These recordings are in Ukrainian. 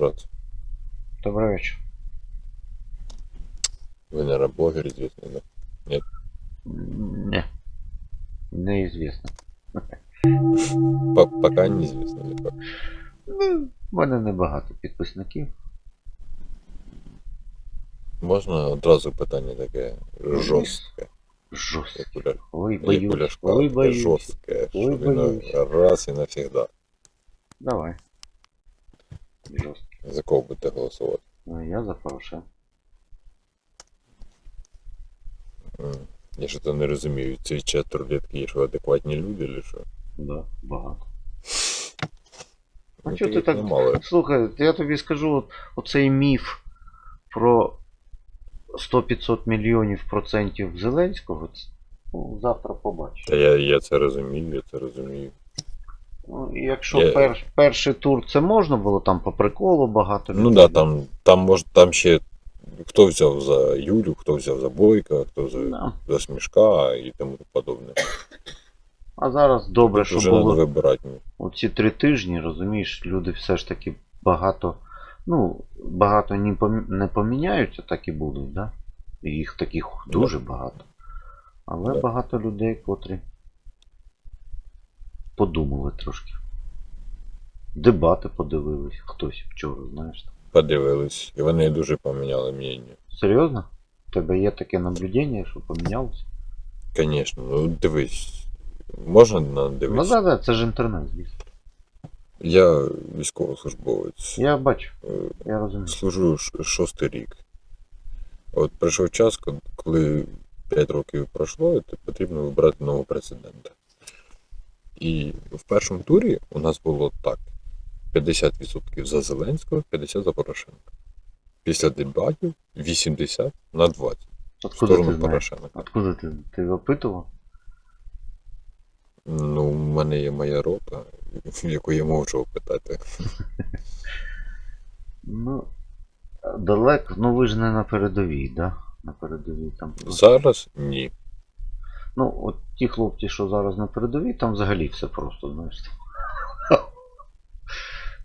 Здравствуйте. Добрый вечер. Вы, наверное, блогер известный, да? Не. Неізвісно. По- пока неизвестно, или как? Ну, в мене небагато підписників. Можна одразу питання таке жорстке. Жорстко. Як Уля, Ой, як боюсь. Уля Ой, таке боюсь. жорстке, Ой, щоб воно боюсь. раз і навсегда. Давай. Жорстко. За кого будете голосувати? Ну, я за Порошенка. М. Я що то не розумію, ці чат рулетки є, що адекватні люди, чи що? Да, багато. А Ну, чого ти так- немало. Слухай, я тобі скажу, от, оцей міф про 100-500 мільйонів процентів Зеленського, це, ну, завтра побачиш. Та я, я це розумію, я це розумію. Ну, якщо Я- пер, перший тур це можна було, там по приколу багато Ну да, там, там може там ще хто взяв за Юлю, хто взяв за Бойка, хто за, Да. за Смішка і тому подобне. А зараз добре, Тут що було вибирати. оці три тижні, розумієш, люди все ж таки багато, ну, багато не, помі- не поміняються, так і будуть, да? Їх таких дуже багато. Але Да. багато людей, котрі подумали трошки. Дебати подивились, хтось вчора, знаєш. Подивились. І вони дуже поміняли мнення. Серйозно? У тебе є таке наблюдення, що помінялося? Звісно, ну дивись. Можна на Ну дивись? да, да, це ж інтернет, звісно. Я військовослужбовець. Я бачу, Е, я розумію. Служу ш- шостий рік. От прийшов час, ко- коли 5 років пройшло, і то потрібно вибрати нового президента. І в першому турі у нас було так: 50% за Зеленського, 50% за Порошенка. Після дебатів 80 на 20 в Откуда ти сторону знаєш? Порошенка. Откуда ти? Ти опитував? Ну, в мене є моя рота, яку я можу опитати. Ну, далеко, ну ви ж не на передовій, да? На передовій там. Зараз ні. Ну, от ті хлопці, що зараз на передовій, там взагалі все просто, знаєш.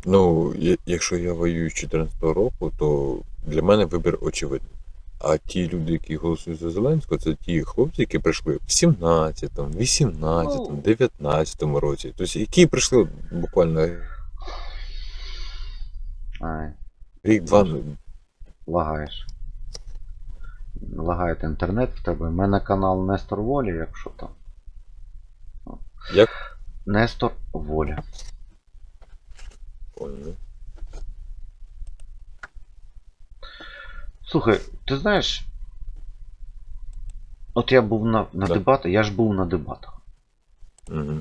Ну, якщо я воюю з 14 року, то для мене вибір очевидний. А ті люди, які голосують за Зеленського, це ті хлопці, які прийшли в 17-му, 18-му, Ну. 19-му році. Тобто, які прийшли буквально Ай, рік-два. Лагаєш. Лагає інтернет в тебе. У мене канал Нестор Воля, якщо там. Як? Нестор Воля. Понял. Слухай, ти знаєш. От я був на, на Да. дебатах, я ж був на дебатах. Угу.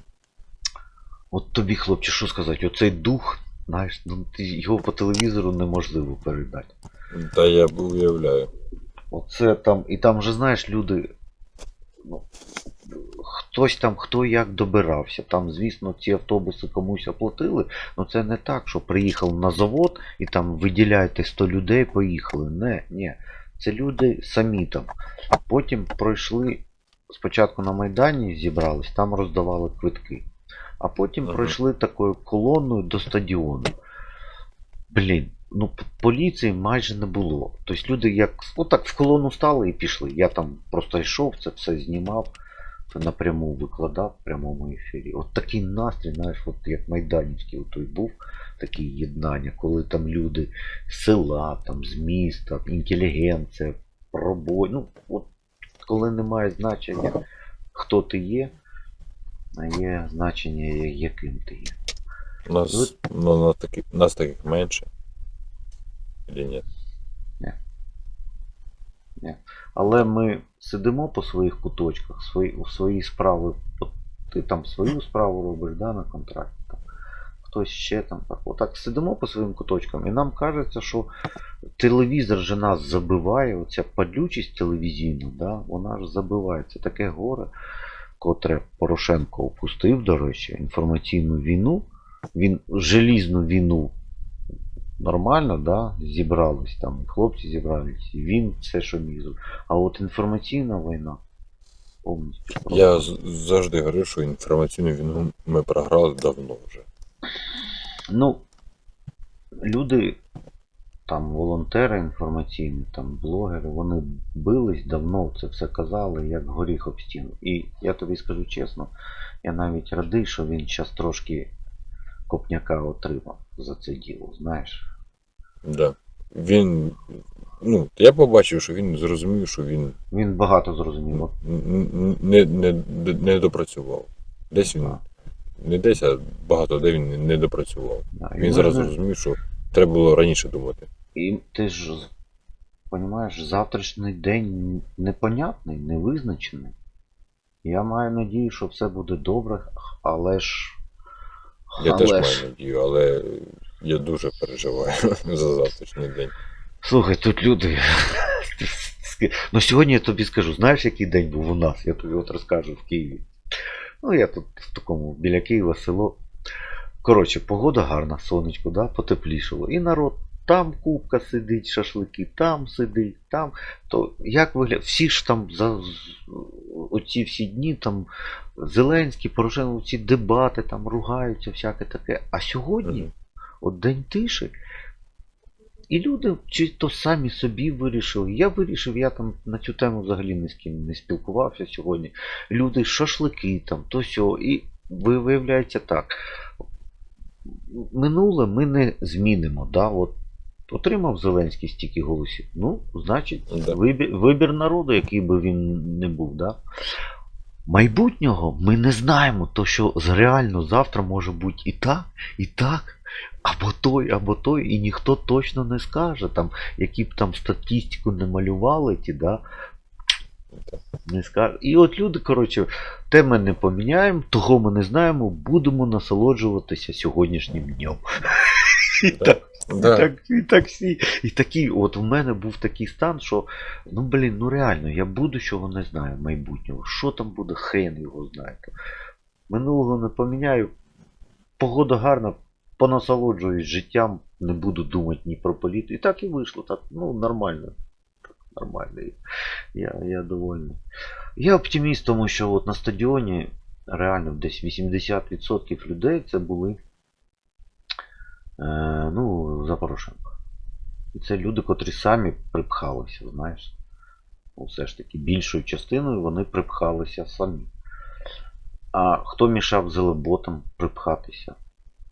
От тобі, хлопче, що сказати, оцей дух, знаєш, ну його по телевізору неможливо передати. Та я уявляю. Оце там, і там же, знаєш, люди. Ну, хтось там, хто як добирався. Там, звісно, ці автобуси комусь оплатили. але це не так, що приїхав на завод і там виділяйте 100 людей, поїхали. Не, ні. Це люди самі там. Потім пройшли спочатку на Майдані зібрались, там роздавали квитки. А потім Ага. пройшли такою колоною до стадіону. Блін, ну поліції майже не було. Тобто люди як отак в колону стали і пішли. Я там просто йшов, це все знімав, це напряму викладав в прямому ефірі. От такий настрій, знаєш, от як Майданівський той був, такі єднання, коли там люди з села, там, з міста, інтелігенція, пробой. Ну, от коли немає значення, хто ти є, а є значення, яким ти є. У нас, ну, нас, таки, нас таких менше. Или ні? Але ми сидимо по своїх куточках, свої, у свої справи. Ти там свою справу робиш да, на контракті. Там, хтось ще там так. Отак сидимо по своїм куточкам, і нам кажеться, що телевізор же нас забиває, оця падлючість телевізійна, да, вона ж забиває. Це таке горе, котре Порошенко опустив, до речі, інформаційну війну. Він желізну війну нормально, да, зібрались там, і хлопці зібрались, і він все, що міг. А от інформаційна війна повністю. Я завжди говорю, що інформаційну війну ми програли давно вже. Ну, люди там волонтери інформаційні, там блогери, вони бились давно, це все казали, як горіх об стіну. І я тобі скажу чесно, я навіть радий, що він зараз трошки копняка отримав за це діло, знаєш. Да. Він. Ну, я побачив, що він зрозумів, що він Він багато зрозумів. Не, не, не допрацював. Десь він. Не десь, а багато де він не допрацював. да. І Він зараз ж- зрозумів, що треба було раніше думати. І ти ж розумієш, завтрашній день непонятний, невизначений. Я маю надію, що все буде добре, але ж. Я але теж ж... маю надію, але я дуже переживаю за завтрашній день. Слухай, тут люди. Ну сьогодні я тобі скажу, знаєш, який день був у нас? Я тобі от розкажу в Києві. Ну, я тут в такому біля Києва село. Коротше, погода гарна, сонечко, да, потеплішало. І народ там купка сидить, шашлики, там сидить, там. То як виглядає? Всі ж там за оці всі дні там Зеленський, Порошенко, ці дебати там ругаються, всяке таке. А сьогодні, от день тиші, і люди чи то самі собі вирішили. Я вирішив, я там на цю тему взагалі ні з ким не спілкувався сьогодні. Люди шашлики там, то сьо. І виявляється так. Минуле ми не змінимо. Да? От, отримав Зеленський стільки голосів. Ну, значить, Да. вибір, вибір народу, який би він не був. Да? Майбутнього ми не знаємо, то що реально завтра може бути і так, і так, або той, або той, і ніхто точно не скаже, там, які б там статистику не малювали ті, да, Так. не скаже. І от люди, коротше, те ми не поміняємо, того ми не знаємо, будемо насолоджуватися сьогоднішнім днем. І Да. і так, і так всі. І такий, от в мене був такий стан, що ну блін, ну реально, я будущого не знаю майбутнього. Що там буде, хрен його знає. Минулого не поміняю. Погода гарна, понасолоджуюсь життям, не буду думати ні про політику. І так і вийшло, так, ну нормально. Нормально. Я, я довольний. Я оптиміст, тому що от на стадіоні реально десь 80% людей це були ну, за Порошенка. І це люди, котрі самі припхалися, знаєш. Ну, все ж таки, більшою частиною вони припхалися самі. А хто мішав зелеботам припхатися?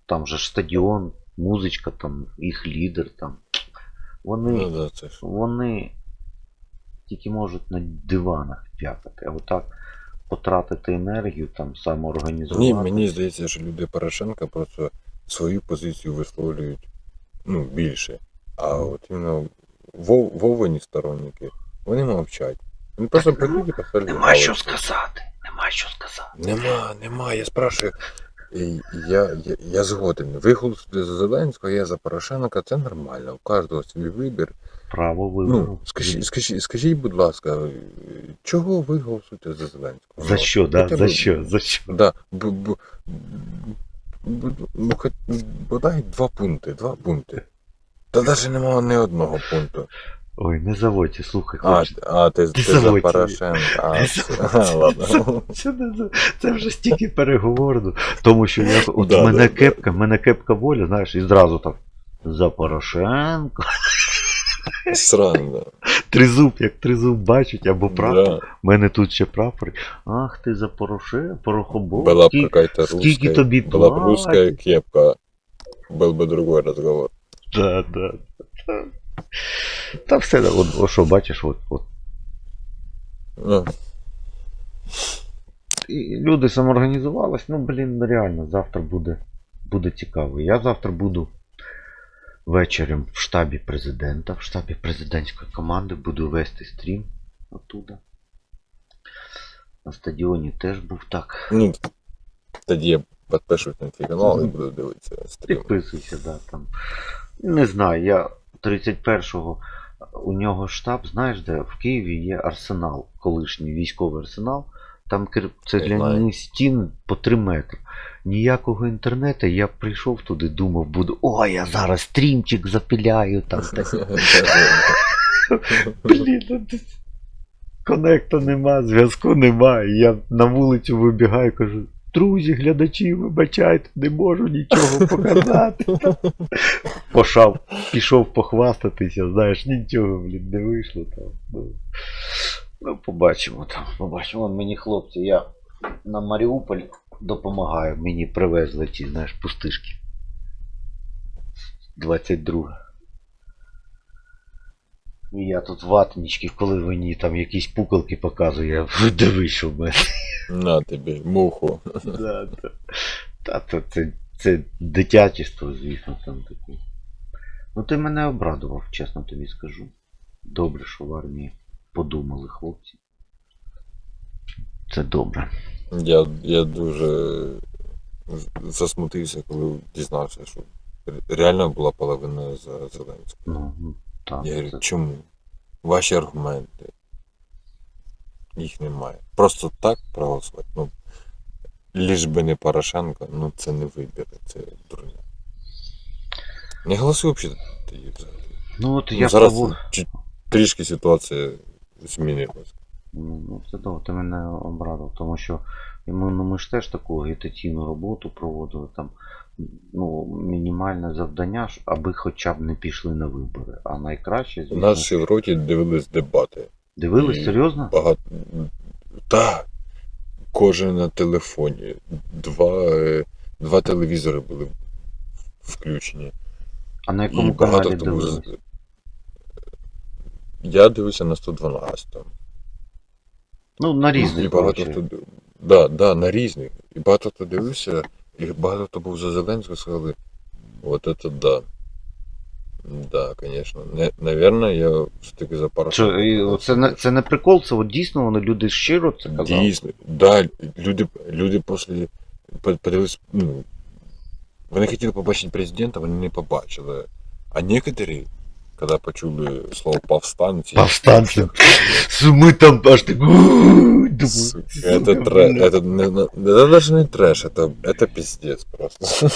Там же ж стадіон, музичка, там, їх лідер там. Вони, Ну, да, це ж. вони тільки можуть на диванах п'якати, а отак потратити енергію, там самоорганізувати. Ні, мені здається, що люди Порошенка просто свою позицію висловлюють ну, більше. А от іменно Вов, Вовині сторонники, вони мовчать. Вони просто прийдуть і поставлять. Нема що сказати, нема що сказати. Нема, нема, я спрашиваю. І Я, я, я згоден. Ви голосуєте за Зеленського, я за Порошенка, це нормально. У кожного свій вибір. Право вибору. Ну, скажіть, скажіть, скажіть, будь ласка, чого ви голосуєте за Зеленського? За Ну, що, да? За що? За що? Да, б, б, ну, бодай два пункти, два пункти. Та навіть немає ні одного пункту. Ой, не заводьте, слухай, А, хлопці. а ти, ти за. Порошенка. А, це- ладно. Це, не за- це вже стільки переговорно. Тому що я, от Да, мене да, кепка, да. мене кепка воля, знаєш, і зразу так. За Порошенко. Срано. Тризуб, як тризуб бачить, або прапор. Да. У мене тут ще прапор. Ах, ти за Порошенко, Порохобов. Была бы Скільки- какая-то скільки русская, тобі была бы русская платять? кепка, был бы другой разговор. Да, да. да. Та все, от, от що бачиш, от, от. Ну, І люди самоорганізувались, ну блін, реально, завтра буде, буде цікаво. Я завтра буду вечором в штабі президента, в штабі президентської команди буду вести стрім оттуда. На стадіоні теж був так. ну, тоді я підпишусь на твій канал і буду дивитися стрім. Підписуйся, да, там. Не знаю, я 31-го у нього штаб, знаєш, де в Києві є арсенал, колишній військовий арсенал. Там Не цегляні знаю. стіни по 3 метри. Ніякого інтернету, я прийшов туди, думав, буду, о, я зараз стрімчик запіляю там. Блін, ну конекта нема, зв'язку нема. Я на вулицю вибігаю, кажу, друзі, глядачі, вибачайте, не можу нічого показати. пошав, пішов похвастатися, знаєш, нічого, блін, не вийшло там. Ну, побачимо там, побачимо. Вон мені хлопці, я на Маріуполь допомагаю, мені привезли ці, знаєш, пустишки. 22. І я тут ватнички, коли мені там якісь пукалки показує, я дивись, що в мене. На тобі, муху. Да, да. Та то це, це дитячество, звісно, там таке. Ну ти мене обрадував, чесно тобі скажу. Добре, що в армії подумали хлопці. Це добре. Я, я дуже засмутився, коли дізнався, що реально була половина за Зеленського. Ну, так. Я говорю, це- чому? Ваші аргументи. Їх немає. Просто так проголосувати. Ну, ліж би не Порошенко, ну це не вибір, це дурня. Не голосуй взагалі. Ну от Ну, я зараз провод- трішки ситуація змінилась. Ну, це добре, ти мене обрадив, тому що ми, ну, ми ж теж таку агітаційну роботу проводили там. Ну, мінімальне завдання, аби хоча б не пішли на вибори. А найкраще, У нас ще в роті дивились дебати. дивились і- серйозно? Багато. Так. Кожен на телефоні. Два, е, два телевізори були включені. А на І якому багато каналі дивились? з- Я дивився на 112. Ну, на І різних. багато коротше. хто див- да, да, на різних. І багато хто дивився, і багато хто був за Зеленського, сказали, от це да. Да, звісно. Не, Навірно, я все-таки за Порошенка. Що, і це, не, це не прикол, це от дійсно вони люди щиро це казали. Дійсно, да, люди, люди після по- подивились, ну, вони хотіли побачити президента, вони не побачили. А некоторі, коли почули слово повстанці, Повстанці. Ми там аж так. думаю, Сука, сука, это, тре, блін. это, не, не- это даже не трэш, это, это пиздец просто.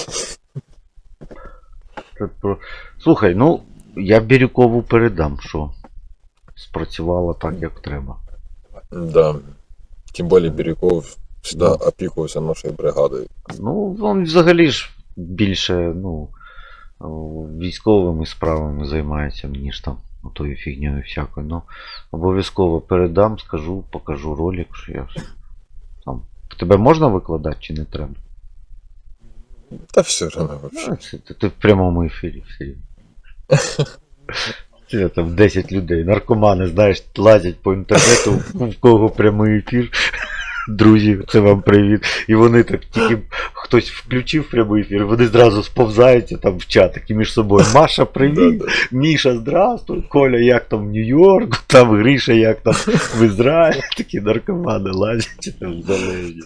Це про- Слухай, ну я Бірюкову передам, що спрацювало так, як треба. да. Тем более Бирюков всегда опікувався нашою бригадою. Ну, він взагалі ж більше, ну, о, військовими справами займається, ніж там тою фігньою всякою. Ну, обов'язково передам, скажу, покажу ролик, що я все. Там. Тебе можна викладати чи не треба? Та все одно вообще. А, ти, ти в прямому ефірі все. Це там 10 людей, наркомани, знаєш, лазять по інтернету, в кого прямий ефір. Друзі, це вам привіт. І вони так тільки хтось включив прямий ефір, вони зразу сповзаються там в чатик і між собою. Маша, привіт, Да, да. Міша, здравствуй, Коля, як там в Нью-Йорку, там Гриша, як там в Ізраїлі, такі наркомани лазять там залежні.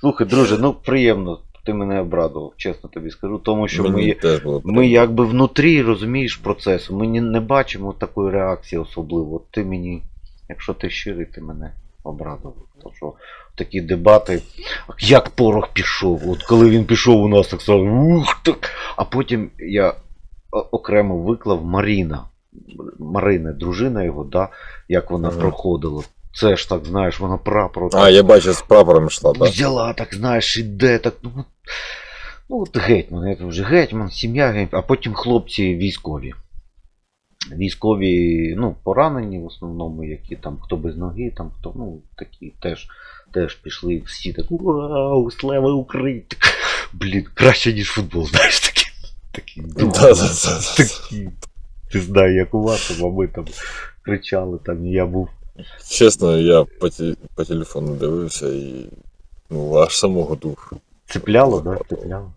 Слухай, друже, ну приємно, ти мене обрадував, чесно тобі скажу, тому що Мені ми, ми якби внутрі розумієш процесу, ми не бачимо такої реакції особливо. Ти мені, якщо ти щирий, ти мене обрадував. Тому що такі дебати, як порох пішов. От коли він пішов у нас так сразу, ух так. А потім я окремо виклав Маріна. Марина, дружина його, да, як вона Ага. проходила. Це ж так, знаєш, вона прапор. А, я бачу, з прапором йшла, так. Взяла, так знаєш, іде, так. Ну, от- ну от гетьман, я вже гетьман, сім'я гетьман, а потім хлопці військові. Військові, ну, поранені в основному, які там, хто без ноги, там, хто, ну, такі теж, теж пішли всі так, вау, слава Україні. Так, Блін, краще, ніж футбол, знаєш, такі. Такі, такі. Ти знаєш, як у вас, а ми там кричали, там, я був. Чесно, я по, по телефону дивився і ну, аж самого дух Цепляло, да? Цепляло.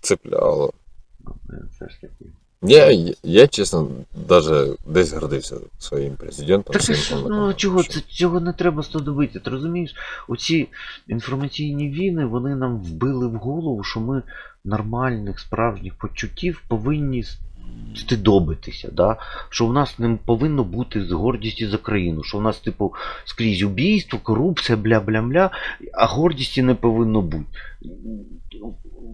цепляло. Ну, Це ж таки. Я, я, я чесно, даже десь гордився своїм президентом. Так ж, ну чого, це, цього не треба стодобити. Ти розумієш, оці інформаційні війни, вони нам вбили в голову, що ми нормальних, справжніх почуттів повинні стидобитися, да? що в нас не повинно бути з гордістю за країну, що в нас, типу, скрізь убійство, корупція, бля-бля-бля, а гордісті не повинно бути.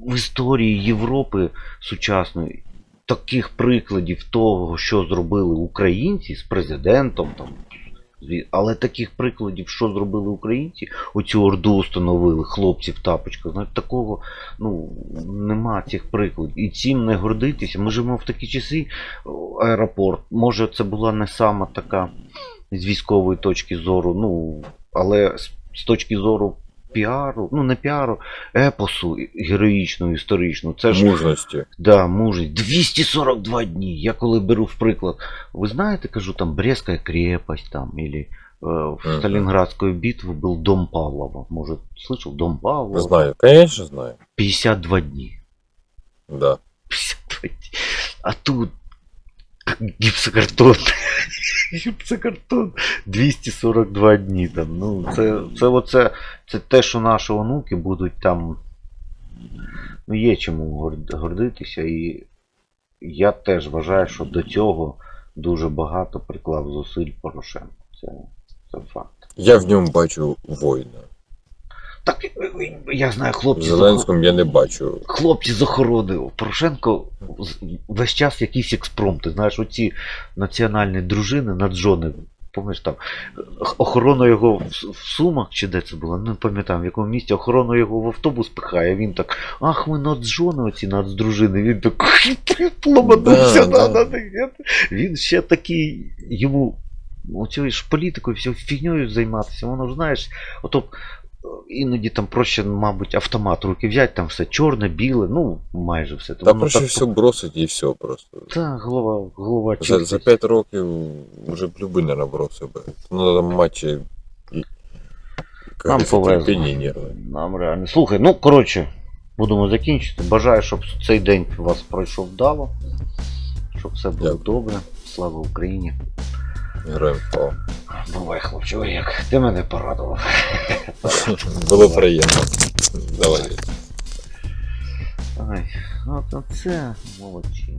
В історії Європи сучасної таких прикладів того, що зробили українці з президентом, там, Але таких прикладів, що зробили українці, оцю орду установили, хлопці в тапочках. Знаєте, такого ну, нема цих прикладів. І цим не гордитися. Ми живемо в такі часи, аеропорт. Може, це була не сама така з військової точки зору, ну, але з точки зору піару, ну не піару, епосу героїчного, історичного. Це ж Мужності. Да, мужесть. 242 дні. Я коли беру в приклад, ви знаєте, кажу, там Брестская крепость, там, или э, в Мгм. Сталинградскую битву был дом Павлова. Может, слышал? Дом Павлова. Знаю, звісно, знаю. 52 дні. Да. 52 дні. А тут как гіпсокартон. гіпсокартон. 242 дні там. Ну, це, це, оце, це те, що наші онуки будуть там. Ну, є чому гордитися. І я теж вважаю, що до цього дуже багато приклав зусиль Порошенко. Це, це факт. Я в ньому бачу воїна. Так я знаю, хлопці. охо- Зеленському я не бачу. Хлопці з охорони. Порошенко весь час якийсь експром. Ти знаєш, оці національні дружини наджони. Там охорона його в, Сумах чи де це було? Не пам'ятаю, в якому місті охорона його в автобус пихає. Він так, ах, ви наджони, оці нацдружини. Він так ломанувся Да, да. Він ще такий, йому оцією ж політикою, всю фігньою займатися. Воно ж знаєш, ото іноді там проще, мабуть, автомат руки взяти, там все чорне, біле, ну майже все. Та Воно проще так- все бросить і все просто. Та, голова, голова За, за 5 років вже б любий не набросив би. Ну там матчі і. Нам повезло. Нам реально. Слухай, ну коротше, будемо закінчити. Бажаю, щоб цей день у вас пройшов вдало. Щоб все було Дякую. добре. Слава Україні. Героям слава. Бувай, хлопче, ой, як ти мене порадував. Було приємно. Давай. Ай, от оце молодці.